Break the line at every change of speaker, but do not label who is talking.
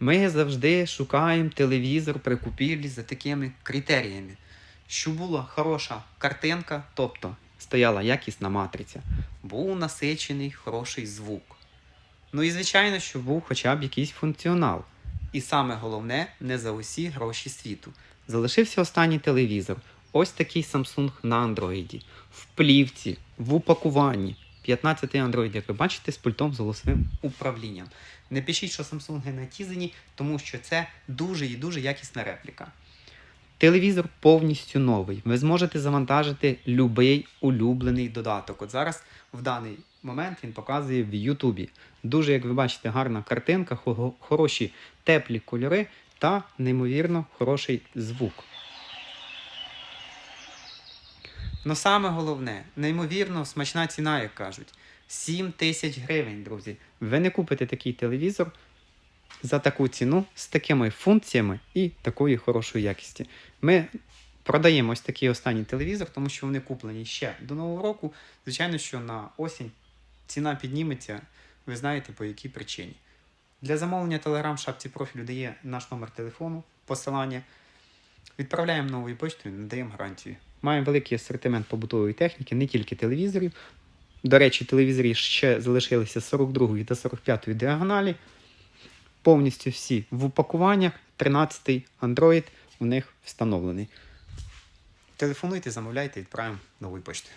Ми завжди шукаємо телевізор при купівлі за такими критеріями, щоб була хороша картинка, тобто стояла якісна матриця, був насичений хороший звук. Ну і звичайно, щоб був хоча б якийсь функціонал. І саме головне, не за усі гроші світу. Залишився останній телевізор. Ось такий Samsung на андроїді. В плівці, в упакуванні. 15-й Android, як ви бачите, з пультом з голосовим управлінням. Не пишіть, що Samsung не тізані, тому що це дуже і дуже якісна репліка. Телевізор повністю новий. Ви зможете завантажити будь-який улюблений додаток. От зараз в даний момент він показує в Ютубі. Дуже, як ви бачите, гарна картинка, хороші теплі кольори та неймовірно хороший звук. Ну саме головне, неймовірно смачна ціна, як кажуть. 7 тисяч гривень, друзі. Ви не купите такий телевізор за таку ціну з такими функціями і такої хорошої якісті. Ми продаємо ось такий останній телевізор, тому що вони куплені ще до Нового року. Звичайно, що на осінь ціна підніметься, ви знаєте по якій причині. Для замовлення в шапці профілю дає наш номер телефону, посилання. Відправляємо новою почтою, надаємо гарантію. Маємо великий асортимент побутової техніки, не тільки телевізорів. До речі, телевізорі ще залишилися 42 та 45 діагоналі. Повністю всі в упакуваннях. 13-й Android у них встановлений. Телефонуйте, замовляйте, відправимо новою поштою.